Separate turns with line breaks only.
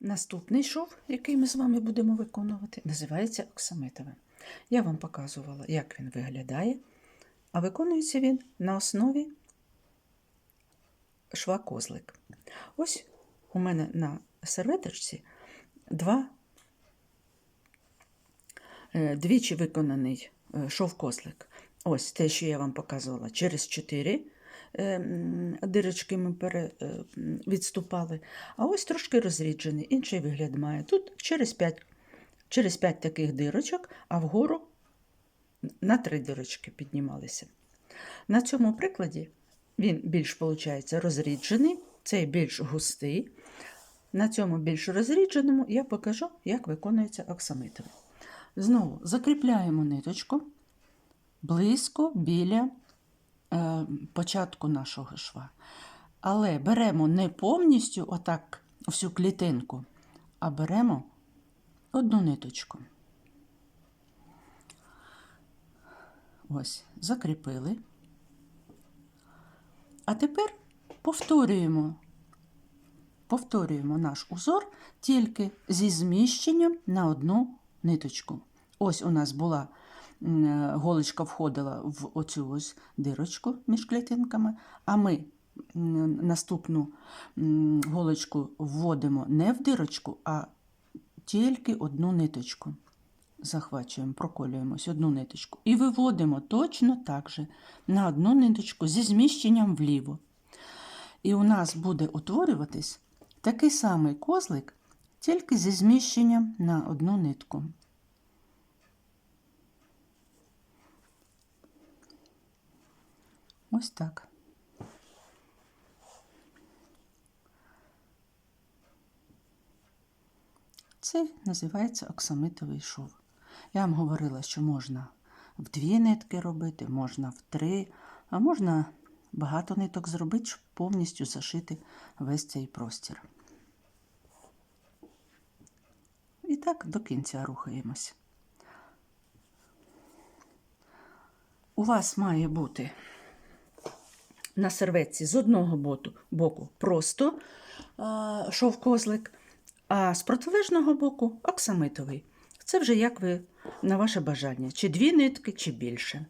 Наступний шов, який ми з вами будемо виконувати, називається оксамитовим. Я вам показувала, як він виглядає, а виконується він на основі шва козлик. Ось у мене на серветочці два е, двічі виконаний е, шов козлик. Ось те, що я вам показувала, через 4 дирочки ми е, відступали, а ось трошки розріджений, інший вигляд має. Тут через 5, через 5 таких дирочок, а вгору на 3 дирочки піднімалися. На цьому прикладі він більш виходить розріджений, цей більш густий. На цьому більш розрідженому я покажу, як виконується оксамитовий. Знову закріпляємо ниточку близько біля е, початку нашого шва. Але беремо не повністю отак всю клітинку, а беремо одну ниточку. Ось, закріпили. А тепер повторюємо, повторюємо наш узор тільки зі зміщенням на одну ниточку. Ось у нас була е, голочка входила в оцю ось дирочку між клітинками, а ми наступну голочку вводимо не в дирочку, а тільки одну ниточку. Захвачуємо, проколюємось одну ниточку і виводимо точно так же на одну ниточку зі зміщенням вліво. І у нас буде утворюватись такий самий козлик, тільки зі зміщенням на одну нитку. Ось так. Це називається оксамитовий шов. Я вам говорила, що можна в дві нитки робити, можна в три, а можна багато ниток зробити, щоб повністю зашити весь цей простір. І так до кінця рухаємось. У вас має бути на серветці з одного боку просто а, шовкозлик, а з протилежного боку оксамитовий. Це вже як ви на ваше бажання, чи дві нитки, чи більше.